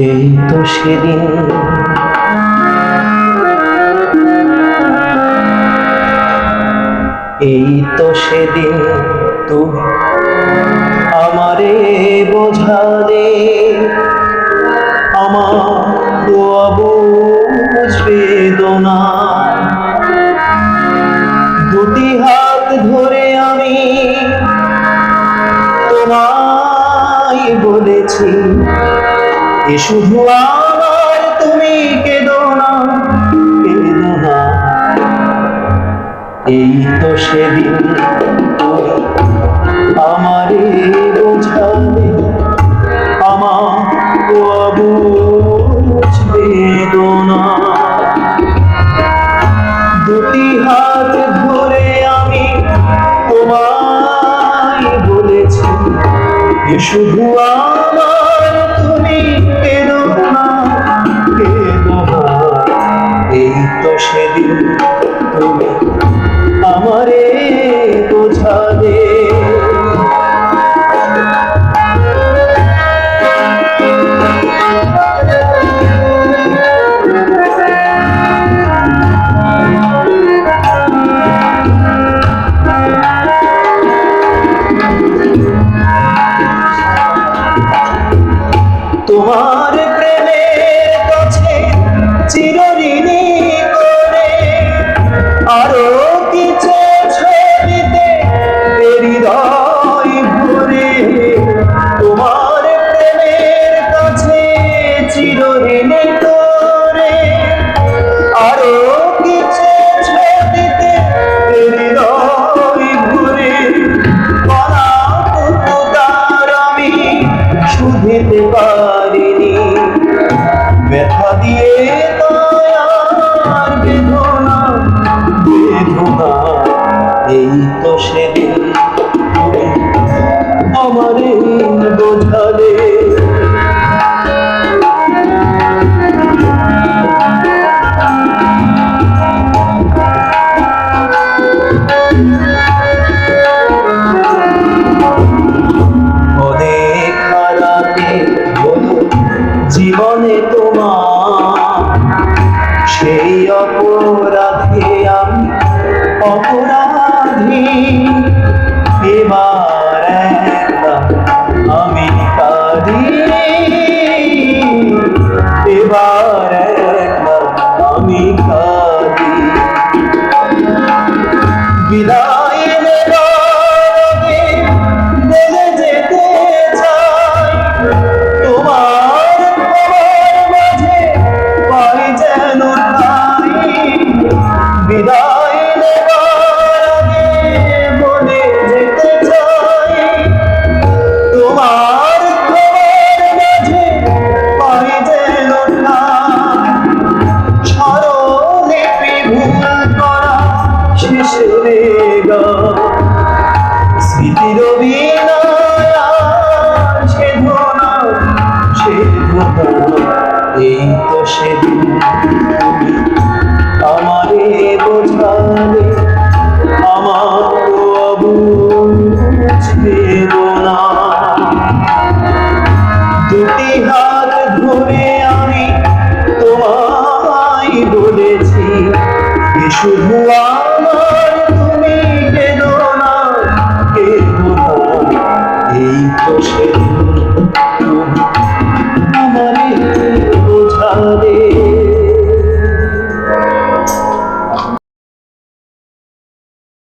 এই তো সেদিন। এই তো সেদিন তুমি আমারে বোঝালে আমার এ শুধু আমার তুমি কেঁদো না কেঁদো না। এই তো সেদিন আমারে বোঝাবে দুটি হাত ধরে আমি তোমায় বলেছি শুধু আমার আমারে দিন বোঝালে জীবনে তোমার Bye. শুধু আমার